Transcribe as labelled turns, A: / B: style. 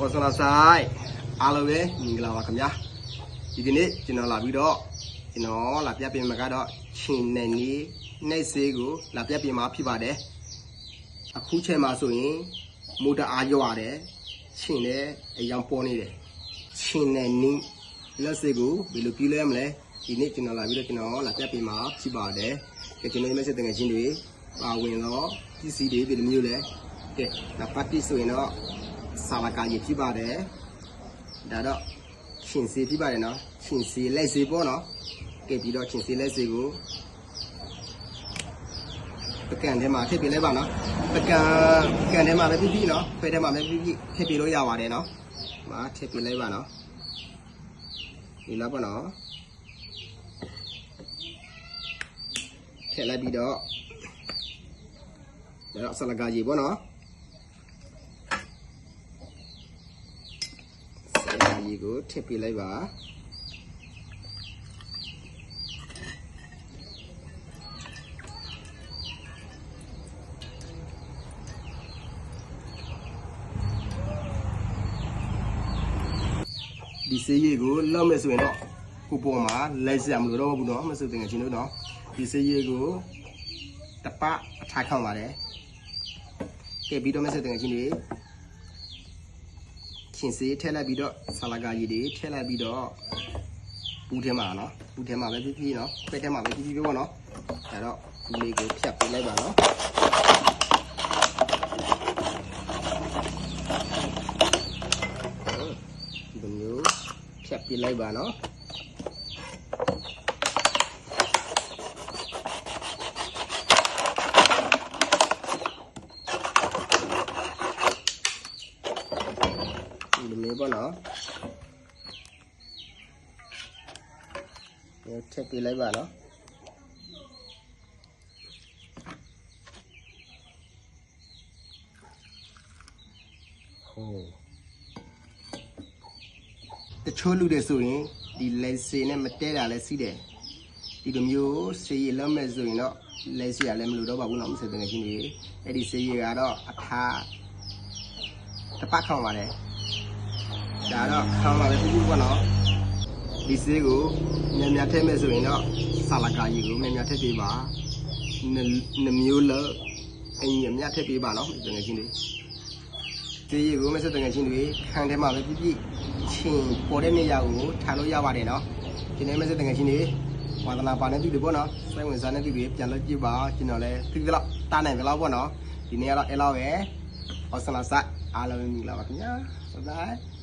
A: ဟောဆလာဆိုင်အားလုံးပဲမင်္ဂလာပါခင်ဗျာဒီဒီနေ့ကျွန်တော်လာပြီးတော့ကျွန်တော်လာပြပြင်မှာကတော့ချင်းနယ်နီးနိုင်စေးကိုလာပြပြင်မှာဖြစ်ပါတယ်အခုချိန်မှာဆိုရင်မိုတာအားရောရတယ်ချင်းလည်းအယောင်ပေါ်နေတယ်ချင်းနယ်နီးလက်စေးကိုဘယ်လိုပြလဲမလဲဒီနေ့ကျွန်တော်လာပြီးတော့ကျွန်တော်လာပြပြင်မှာဖြစ်ပါတယ်ကဲကျွန်တော်ရဲ့ message တကယ်ချင်းတွေပါဝင်တော့ပစ္စည်းတွေဘယ်လိုမျိုးလဲကဲနောက်ပတ်တိဆိုရင်တော့ ဆာလာကာကြီးဖြစ်ပါတယ်ဒါတော့ရှင်စီဖြစ်ပါတယ်နော်ရှင်စီလက်စီပေါ့နော်ကဲပြီးတော့ရှင်စီလက်စီကိုပကံထဲမှာထည့်ပြလိုက်ပါနော်ပကံပကံထဲမှာပဲပြီးပြီးနော်ဖဲထဲမှာပဲပြီးပြီးထည့်ပြလို့ရပါတယ်နော်မာထည့်ပြလိုက်ပါနော်ဒီလားပေါ့နော်ထည့်လိုက်ပြီးတော့ဒါတော့ဆာလာကာကြီးပေါ့နော် ဆိုင် ကြီးကိုထည့်ပြလိုက်ပါဒီစေးရည်ကိုလောက်မယ်ဆိုရင်တော့ကိုပေါ်မှာလိုက်စရာမလိုတော့ဘူးเนาะမဆိုတင်ငယ်ချင်းတို့เนาะဒီစေးရည်ကိုတပအထားခေါက်ပါတယ်ကဲပြီးတော့မဆိုတင်ငယ်ချင်းတွေ ခင်စေးထည့်လိုက်ပြီးတော့ဆာလာကာကြီးတွေထည့်လိုက်ပြီးတော့ပူးထဲမှာနော်ပူးထဲမှာပဲပြီးပြီးနော်ပဲထဲမှာပဲပြီးပြီးပဲပေါ့နော်ဒါတော့ဒီလေးကိုဖြတ်ပေးလိုက်ပါနော်ဒီလိုမျိုးဖြတ်ပေးလိုက်ပါနော် ဒီလိုမျိုးပေါ့နော်ဒီထည့်ပေးလိုက်ပါနော်ဟိုးတချို့လူတွေဆိုရင်ဒီ laser နဲ့မတဲတာလည်းရှိတယ်ဒီလိုမျိုးဆေးရလောက်မဲ့ဆိုရင်တော့ laser ကလည်းမလို့တော့ပါဘူးနော်မဆက်တဲ့ငယ်ချင်းတွေအဲ့ဒီဆေးရကတော့အဖာတပတ်ခေါင်ပါတယ် ဒါတော့ခေါင်းလာလည်းပြပြပေါ့နော်ဒီဆေးကိုမြန်မြန်ထည့်မယ်ဆိုရင်တော့ဆာလာကာကြီးကိုမြန်မြန်ထည့်ပေးပါနှမျိုးလောက်အရင်မြန်မြန်ထည့်ပေးပါနော်တကယ်ချင်းတွေဆေးရည်ကိုမဆက်တကယ်ချင်းတွေခံထဲမှာပဲပြပြချင်းပေါ်တဲ့နေရာကိုထားလို့ရပါတယ်နော်ဒီနေ့မဆက်တကယ်ချင်းတွေဝါသနာပါတဲ့သူတွေပေါ့နော်စိုက်ဝင်စားတဲ့သူတွေပြန်လို့ပြပါကျွန်တော်လည်းသိသလောက်တားနိုင်သလောက်ပေါ့နော်ဒီနေ့ကတော့အဲ့လောက်ပဲဟောဆလာစအားလုံးမင်္ဂလာပါခင်ဗျာဘိုင်ဘိုင်